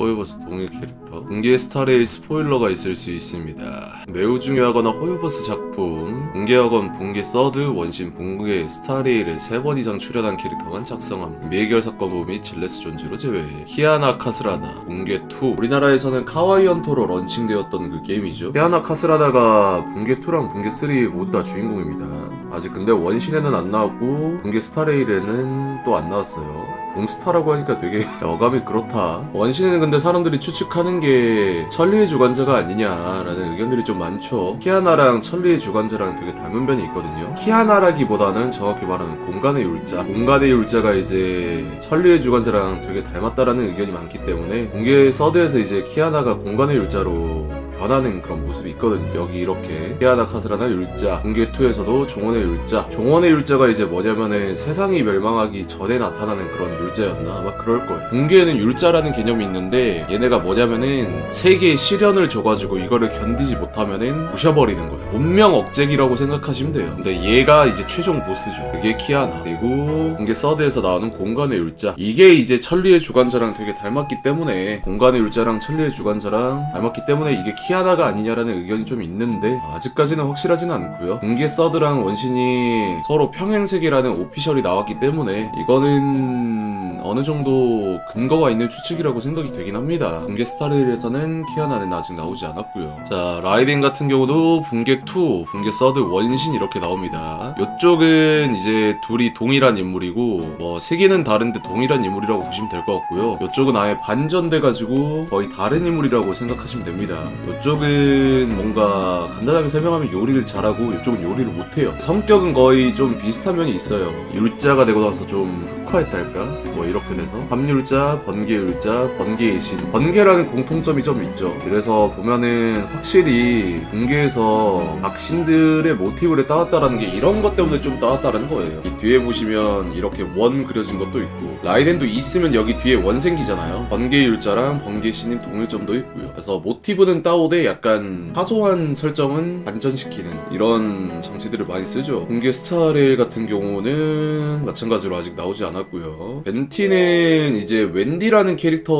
호요버스 동일 캐릭터. 공개 스타레일 스포일러가 있을 수 있습니다. 매우 중요하거나 호요버스 작품. 공개학원 붕괴 서드 원신 붕괴 스타레일에 세번 이상 출연한 캐릭터만 작성함. 미해결 사건부 및 질레스 존재로 제외해. 키아나 카스라나 붕괴 2 우리나라에서는 카와이 헌터로 런칭되었던 그 게임이죠. 키아나 카스라다가 붕괴 2랑 붕괴 3 모두 다 주인공입니다. 아직 근데 원신에는 안 나왔고 붕괴 스타레일에는 또 안 나왔어요 붕스타라고 하니까 되게 어감이 그렇다. 원신에는 근데 사람들이 추측하는 게 천리의 주관자가 아니냐라는 의견들이 좀 많죠. 키아나랑 천리의 주관자랑 되게 닮은 면이 있거든요. 키아나라기보다는 정확히 말하면 공간의 율자. 공간의 율자가 이제 천리의 주관자랑 되게 닮았다라는 의견이 많기 때문에 공개 서드에서 이제 키아나가 공간의 율자로 변하는 그런 모습이 있거든요. 여기 이렇게 키아나 카스라나 율자, 공개2에서도 종원의 율자. 종원의 율자가 이제 뭐냐면은 세상이 멸망하기 전에 나타나는 그런 율자였나? 아마 그럴 거예요. 공개에는 율자라는 개념이 있는데 얘네가 뭐냐면은 세계에 시련을 줘가지고 이거를 견디지 못하면은 부셔버리는 거예요. 운명 억제기라고 생각하시면 돼요. 근데 얘가 이제 최종 보스죠. 그게 키아나. 그리고 공개 서드에서 나오는 공간의 율자. 이게 이제 천리의 주관자랑 되게 닮았기 때문에 공간의 율자랑 천리의 주관자랑 닮았기 때문에 이게 키 아나가 아니냐라는 의견이 좀 있는데 아직까지는 확실하지는 않고요. 공개 서드랑 원신이 서로 평행세계라는 오피셜이 나왔기 때문에 이거는 어느 정도 근거가 있는 추측이라고 생각이 되긴 합니다. 붕괴 스타레일에서는 키아나는 아직 나오지 않았고요. 자 라이딩 같은 경우도 붕괴 2, 붕괴 서드 원신 이렇게 나옵니다. 이쪽은 이제 둘이 동일한 인물이고 뭐 세계는 다른데 동일한 인물이라고 보시면 될 것 같고요. 이쪽은 아예 반전돼가지고 거의 다른 인물이라고 생각하시면 됩니다. 이쪽은 뭔가 간단하게 설명하면 요리를 잘하고 이쪽은 요리를 못해요. 성격은 거의 좀 비슷한 면이 있어요. 율자가 되고 나서 좀 흑화했달까? 뭐 이렇게 돼서 함율자, 번개율자, 번개의 신 번개라는 공통점이 좀 있죠. 그래서 보면은 확실히 공개에서 각 신들의 모티브를 따왔다라는 게 이런 것 때문에 좀 따왔다라는 거예요. 이 뒤에 보시면 이렇게 원 그려진 것도 있고 라이덴도 있으면 여기 뒤에 원 생기잖아요. 번개율자랑 번개신인 동일점도 있고요. 그래서 모티브는 따오 되 약간 사소한 설정은 반전시키는 이런 장치들을 많이 쓰죠. 공개 스타레일 같은 경우는 마찬가지로 아직 나오지 않았고요. 벤티는 이제 웬디라는 캐릭터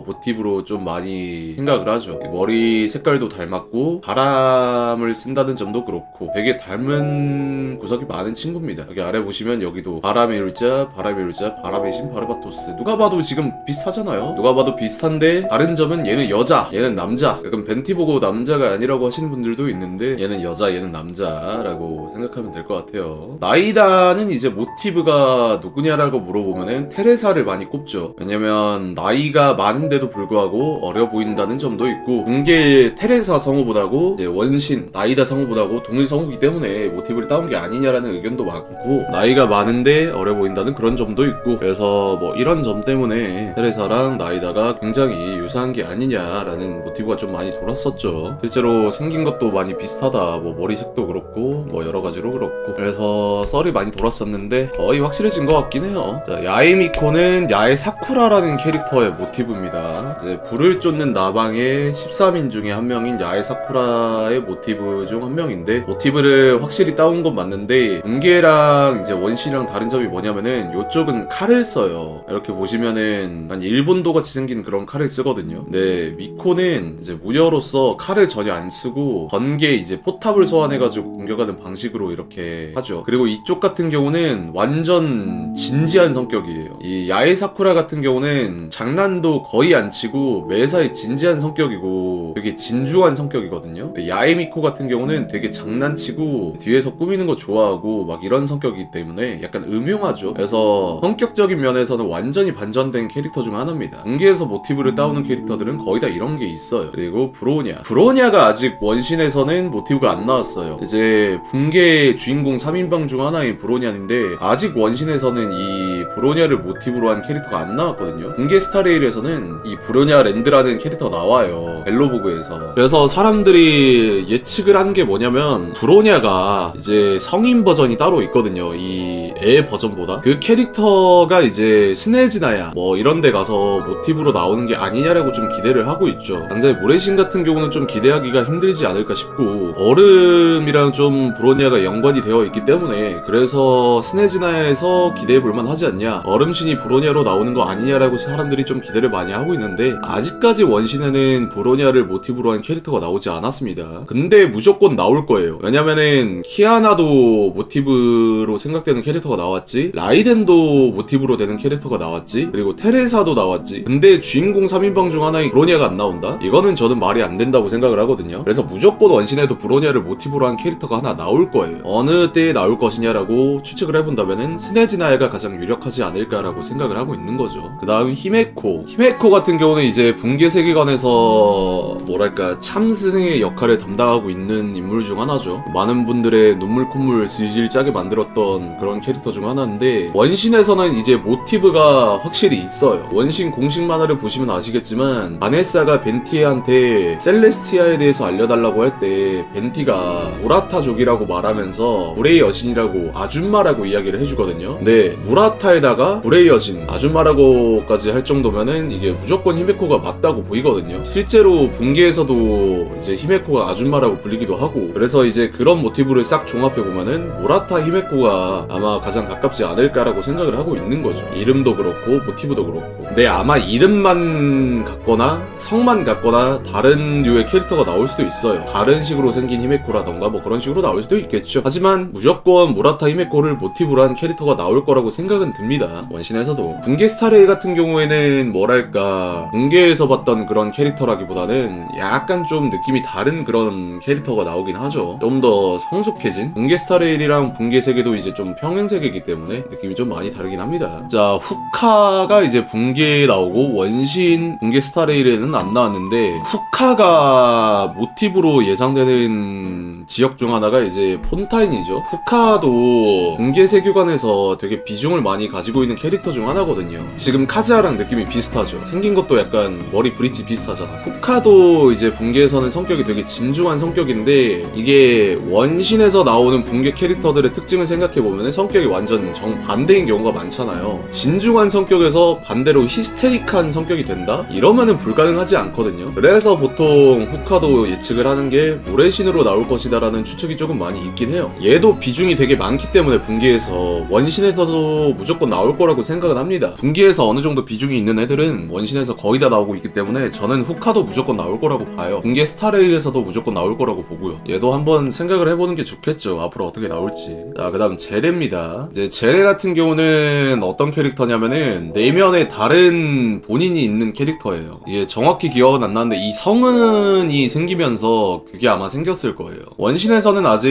모티브로 좀 많이 생각을 하죠. 머리 색깔도 닮았고 바람을 쓴다는 점도 그렇고 되게 닮은 구석이 많은 친구입니다. 여기 아래 보시면 여기도 바람의 율자, 바람의 율자, 바람의 신 바르바토스. 누가 봐도 지금 비슷하잖아요. 누가 봐도 비슷한데 다른 점은 얘는 여자, 얘는 남자. 약간 벤티 보고 남자가 아니라고 하시는 분들도 있는데 얘는 여자, 얘는 남자라고 생각하면 될 것 같아요. 나이다는 이제 모티브가 누구냐라고 물어보면은 테레사를 많이 꼽죠. 왜냐면 나이가 많은데도 불구하고 어려 보인다는 점도 있고 공개 테레사 성우보다고 이제 원신 나이다 성우보다고 동일 성우기 때문에 모티브를 따온 게 아니냐라는 의견도 많고 나이가 많은데 어려 보인다는 그런 점도 있고 그래서 뭐 이런 점 때문에 테레사랑 나이다가 굉장히 유사한 게 아니냐라는 모티브가 좀 많이 돌았었죠. 실제로 생긴 것도 많이 비슷하다. 뭐 머리색도 그렇고 뭐 여러 가지로 그렇고 그래서 썰이 많이 돌았었는데 거의 확실해진 것 같긴 해요. 자, 야에미코는 야에 사쿠라라는 캐릭터의 모티브입니다. 이제 불을 쫓는 나방의 13인 중에 한 명인 야에 사쿠라의 모티브 중 한 명인데 모티브를 확실히 따온 건 맞는데 은계랑 이제 원신이랑 다른 점이 뭐냐면은 이쪽은 칼을 써요. 이렇게 보시면은 한 일본도 같이 생긴 그런 칼을 쓰거든요. 근데 미코는 이제 무 녀로서 칼을 전혀 안 쓰고 번개 이제 포탑을 소환해가지고 공격하는 방식으로 이렇게 하죠. 그리고 이쪽 같은 경우는 완전 진지한 성격이에요. 이 야에 사쿠라 같은 경우는 장난도 거의 안 치고 매사에 진지한 성격이고 되게 진중한 성격이거든요. 근데 야에 미코 같은 경우는 되게 장난치고 뒤에서 꾸미는 거 좋아하고 막 이런 성격이기 때문에 약간 음흉하죠. 그래서 성격적인 면에서는 완전히 반전된 캐릭터 중 하나입니다. 공개에서 모티브를 따오는 캐릭터들은 거의 다 이런 게 있어요. 그리고 브로냐. 브로냐가 아직 원신에서는 모티브가 안 나왔어요. 이제 붕괴의 주인공 3인방 중 하나인 브로냐인데 아직 원신에서는 이 브로냐를 모티브로 한 캐릭터가 안 나왔거든요. 붕괴 스타레일에서는 이 브로냐 랜드라는 캐릭터가 나와요. 벨로보그에서. 그래서 사람들이 예측을 한 게 뭐냐면 브로냐가 이제 성인 버전이 따로 있거든요. 이 애 버전보다. 그 캐릭터가 이제 스네지나야 뭐 이런 데 가서 모티브로 나오는 게 아니냐라고 좀 기대를 하고 있죠. 당장에 모래시 원신 같은 경우는 좀 기대하기가 힘들지 않을까 싶고 얼음이랑 좀 브로니아가 연관이 되어 있기 때문에 그래서 스네지나에서 기대해 볼만 하지 않냐. 얼음신이 브로니아로 나오는 거 아니냐라고 사람들이 좀 기대를 많이 하고 있는데 아직까지 원신에는 브로니아를 모티브로 한 캐릭터가 나오지 않았습니다. 근데 무조건 나올 거예요. 왜냐면은 키아나도 모티브로 생각되는 캐릭터가 나왔지 라이덴도 모티브로 되는 캐릭터가 나왔지 그리고 테레사도 나왔지. 근데 주인공 3인방 중 하나인 브로니아가 안 나온다? 이거는 저는 말이 안 된다고 생각을 하거든요. 그래서 무조건 원신에도 브로니아를 모티브로 한 캐릭터가 하나 나올 거예요. 어느 때에 나올 것이냐라고 추측을 해본다면은 스네지나야가 가장 유력하지 않을까라고 생각을 하고 있는 거죠. 그 다음 히메코. 히메코 같은 경우는 이제 붕괴 세계관에서 뭐랄까 참스승의 역할을 담당하고 있는 인물 중 하나죠. 많은 분들의 눈물 콧물 질질 짜게 만들었던 그런 캐릭터 중 하나인데 원신에서는 이제 모티브가 확실히 있어요. 원신 공식 만화를 보시면 아시겠지만 바네사가 벤티한테 셀레스티아에 대해서 알려달라고 할 때 벤티가 무라타족이라고 말하면서 브레이 여신이라고 아줌마라고 이야기를 해주거든요. 근데 무라타에다가 브레이 여신 아줌마라고까지 할 정도면은 이게 무조건 히메코가 맞다고 보이거든요. 실제로 붕괴에서도 이제 히메코가 아줌마라고 불리기도 하고 그래서 이제 그런 모티브를 싹 종합해 보면은 무라타 히메코가 아마 가장 가깝지 않을까라고 생각을 하고 있는 거죠. 이름도 그렇고 모티브도 그렇고. 근데 아마 이름만 같거나 성만 같거나 다른 류의 캐릭터가 나올 수도 있어요. 다른 식으로 생긴 히메코라던가 뭐 그런 식으로 나올 수도 있겠죠. 하지만 무조건 무라타 히메코를 모티브로 한 캐릭터가 나올 거라고 생각은 듭니다. 원신에서도. 붕괴 스타레이 같은 경우에는 뭐랄까 붕괴에서 봤던 그런 캐릭터라기보다는 약간 좀 느낌이 다른 그런 캐릭터가 나오긴 하죠. 좀 더 성숙해진? 붕괴 스타레일이랑 붕괴 세계도 이제 좀 평행 세계이기 때문에 느낌이 좀 많이 다르긴 합니다. 자 후카가 이제 붕괴에 나오고 원신 붕괴 스타레일에는 안 나왔는데 후 카가 모티브로 예상되는 지역 중 하나가 이제 폰타인이죠. 후카도 붕괴 세계관에서 되게 비중을 많이 가지고 있는 캐릭터 중 하나거든요. 지금 카즈아랑 느낌이 비슷하죠. 생긴 것도 약간 머리 브릿지 비슷하잖아. 후카도 이제 붕괴에서는 성격이 되게 진중한 성격인데 이게 원신에서 나오는 붕괴 캐릭터들의 특징을 생각해보면 성격이 완전 정반대인 경우가 많잖아요. 진중한 성격에서 반대로 히스테릭한 성격이 된다? 이러면은 불가능하지 않거든요. 그래서 보통 후카도 예측을 하는 게 모래신으로 나올 것이다라는 추측이 조금 많이 있긴 해요. 얘도 비중이 되게 많기 때문에 붕괴에서 원신에서도 무조건 나올 거라고 생각은 합니다. 붕괴에서 어느 정도 비중이 있는 애들은 원신에서 거의 다 나오고 있기 때문에 저는 후카도 무조건 나올 거라고 봐요. 붕괴 스타레일에서도 무조건 나올 거라고 보고요. 얘도 한번 생각을 해보는 게 좋겠죠. 앞으로 어떻게 나올지. 자 그 다음 제레입니다. 이제 제레 같은 경우는 어떤 캐릭터냐면은 내면에 다른 본인이 있는 캐릭터예요. 이게 정확히 기억은 안 나는데 이 성은이 생기면서 그게 아마 생겼을 거예요. 원신에서는 아직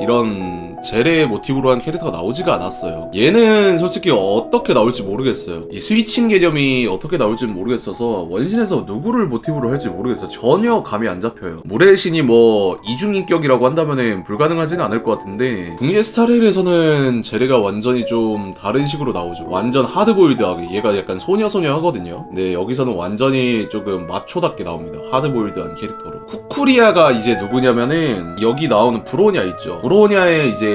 이런 제레 모티브로 한 캐릭터가 나오지가 않았어요. 얘는 솔직히 어떻게 나올지 모르겠어요. 이 스위칭 개념이 어떻게 나올지 모르겠어서 원신에서 누구를 모티브로 할지 모르겠어 전혀 감이 안 잡혀요. 모래신이 뭐 이중인격이라고 한다면은 불가능하지는 않을 것 같은데 붕괴 스타레일에서는 제레가 완전히 좀 다른 식으로 나오죠. 완전 하드보일드하게. 얘가 약간 소녀소녀 하거든요. 근데 여기서는 완전히 조금 마초답게 나옵니다. 하드보일드한 캐릭터로. 쿠쿠리아가 이제 누구냐면은 여기 나오는 브로니아 있죠. 브로니아의 이제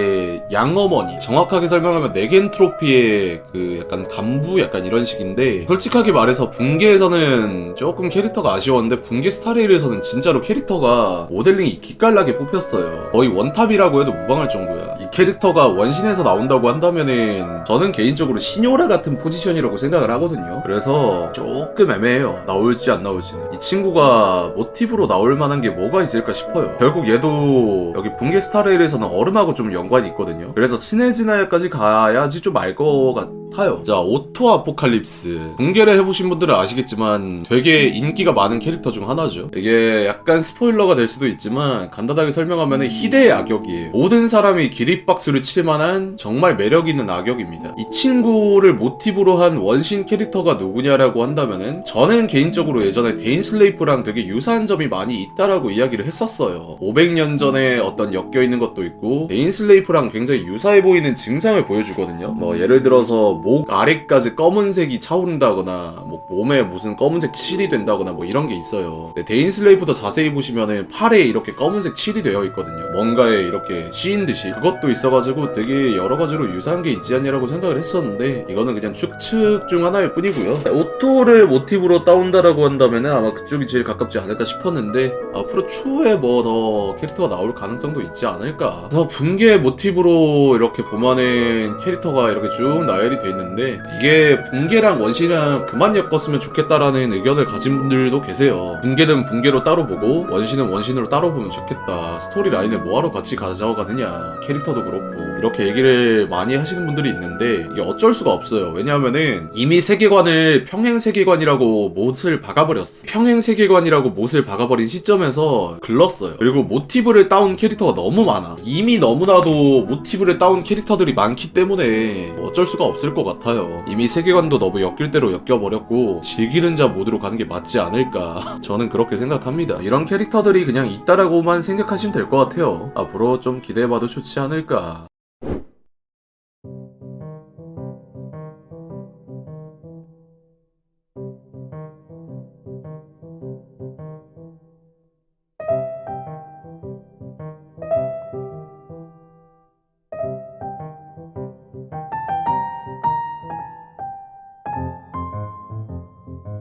양어머니 정확하게 설명하면 네겐 트로피의 그 약간 간부? 약간 이런 식인데 솔직하게 말해서 붕괴에서는 조금 캐릭터가 아쉬웠는데 붕괴 스타레일에서는 진짜로 캐릭터가 모델링이 기깔나게 뽑혔어요. 거의 원탑이라고 해도 무방할 정도야. 이 캐릭터가 원신에서 나온다고 한다면은 저는 개인적으로 시뇨라 같은 포지션이라고 생각을 하거든요. 그래서 조금 애매해요. 나올지 안 나올지는. 이 친구가 모티브로 나올 만한 게 뭐가 있을까 싶어요. 결국 얘도 여기 붕괴 스타레일에서는 얼음하고 좀 연관이 있거든요. 그래서 친해지나야까지 가야지 좀 알 것 같아요 자 오토 아포칼립스. 붕괴를 해보신 분들은 아시겠지만 되게 인기가 많은 캐릭터 중 하나죠. 이게 약간 스포일러가 될 수도 있지만 간단하게 설명하면 희대의 악역이에요. 모든 사람이 기립박수를 칠 만한 정말 매력 있는 악역입니다. 이 친구를 모티브로 한 원신 캐릭터가 누구냐라고 한다면은 저는 개인적으로 예전에 데인 슬레이프랑 되게 유사한 점이 많이 있다라고 이야기를 했었어요. 500년 전에 어떤 엮여 있는 것도 있고 데인 슬레이프랑 굉장히 유사해 보이는 증상을 보여주거든요. 뭐 예를 들어서 목 아래까지 검은색이 차오른다거나 뭐 몸에 무슨 검은색 칠이 된다거나 뭐 이런 게 있어요. 네, 데인 슬레이브도 자세히 보시면은 팔에 이렇게 검은색 칠이 되어 있거든요. 뭔가에 이렇게 씌인 듯이 그것도 있어가지고 되게 여러 가지로 유사한 게 있지 않냐라고 생각을 했었는데 이거는 그냥 추측 중 하나일 뿐이고요. 오토를 모티브로 따온다라고 한다면은 아마 그쪽이 제일 가깝지 않을까 싶었는데 앞으로 추후에 뭐 더 캐릭터가 나올 가능성도 있지 않을까. 그래서 붕괴 모티브로 이렇게 봄하는 캐릭터가 이렇게 쭉 나열이 돼 있는데 이게 붕괴랑 원신이랑 그만 엮었으면 좋겠다라는 의견을 가진 분들도 계세요. 붕괴는 붕괴로 따로 보고 원신은 원신으로 따로 보면 좋겠다. 스토리 라인을 뭐하러 같이 가져가느냐. 캐릭터도 그렇고 이렇게 얘기를 많이 하시는 분들이 있는데 이게 어쩔 수가 없어요. 왜냐하면은 이미 세계관을 평행 세계관이라고 못을 박아버렸어. 평행 세계관이라고 못을 박아버린 시점에서 글렀어요. 그리고 모티브를 따온 캐릭터가 너무 많아. 이미 너무나도 모티브를 따온 캐릭터들이 많기 때문에 어쩔 수가 없을 것 같아요. 이미 세계관도 너무 엮일 대로 엮여버렸고 즐기는 자 모드로 가는 게 맞지 않을까. 저는 그렇게 생각합니다. 이런 캐릭터들이 그냥 있다라고만 생각하시면 될 것 같아요. 앞으로 좀 기대해봐도 좋지 않을까.